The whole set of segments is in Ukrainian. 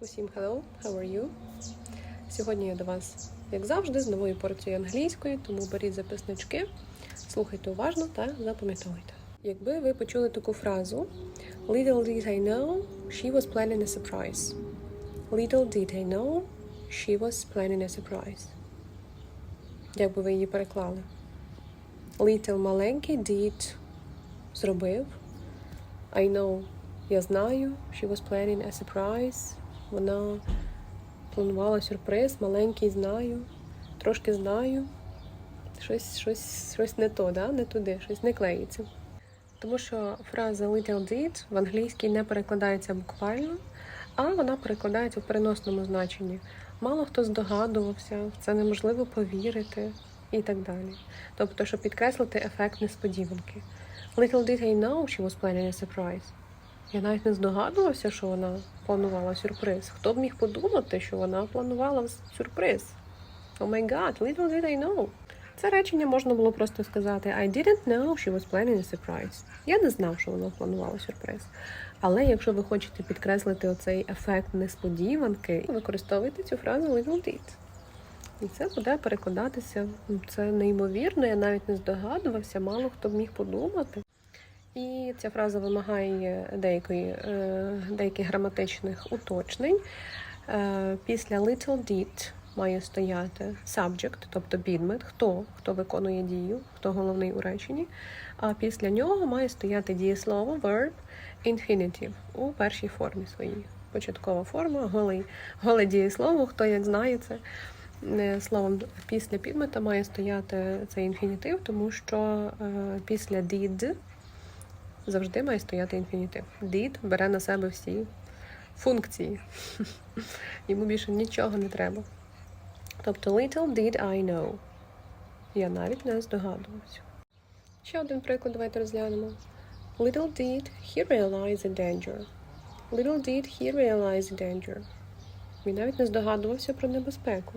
Усім hello, how are you? Сьогодні я до вас, як завжди, з новою порцією англійської, тому беріть записнички, слухайте уважно та запам'ятовуйте. Якби ви почули таку фразу Little did I know, she was planning a surprise. Little did I know, she was planning a surprise. Як би ви її переклали? Little маленький did зробив. I know я знаю, she was planning a surprise. Вона планувала сюрприз, маленький знаю, трошки знаю. Щось, щось, щось не то, да? не туди, щось не клеїться. Тому що фраза little did в англійській не перекладається буквально, а вона перекладається в переносному значенні. Мало хто здогадувався, в це неможливо повірити і так далі. Тобто, щоб підкреслити ефект несподіванки. Little did I know she was planning a surprise. Я навіть не здогадувався, що вона планувала сюрприз. Хто б міг подумати, що вона планувала сюрприз? Oh my god, little did I know. Це речення можна було просто сказати I didn't know she was planning a surprise. Я не знав, що вона планувала сюрприз. Але якщо ви хочете підкреслити оцей ефект несподіванки, використовуйте цю фразу little did. І це буде перекладатися. Це неймовірно, я навіть не здогадувався, мало хто б міг подумати. І ця фраза вимагає деякої, е, деяких граматичних уточнень. Е, Після little did має стояти subject, тобто підмет, хто, хто виконує дію, хто головний у реченні. А після нього має стояти дієслово verb infinitive у першій формі своїй. Початкова форма, голий, голе дієслово, хто як знає це. Е, Словом, після підмета має стояти цей інфінітив, тому що е, після did завжди має стояти інфінітив. Did бере на себе всі функції. Йому більше нічого не треба. Тобто little did I know. Я навіть не здогадувався. Ще один приклад давайте розглянемо. Little did he realize the danger. Little did he realize the danger. Він навіть не здогадувався про небезпеку.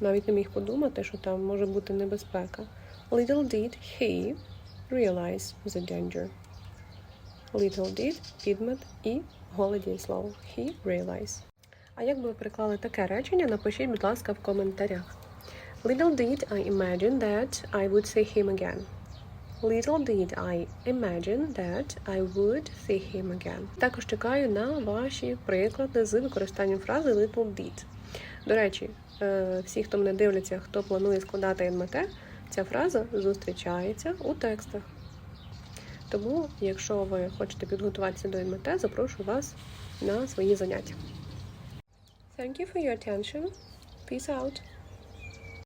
Навіть не міг подумати, що там може бути небезпека. Little did he realize the danger. Little did, підмет і голе дієслово. He realize. А як би ви приклали таке речення, напишіть, будь ласка, в коментарях. Little did I imagine that I would see him again. Little did I imagine that I would see him again. Також чекаю на ваші приклади з використанням фрази little did. До речі, е, всі, хто мене дивляться, хто планує складати НМТ, ця фраза зустрічається у текстах. Тому, якщо ви хочете підготуватися до МТ, запрошую вас на свої заняття. Thank you for your attention. Peace out.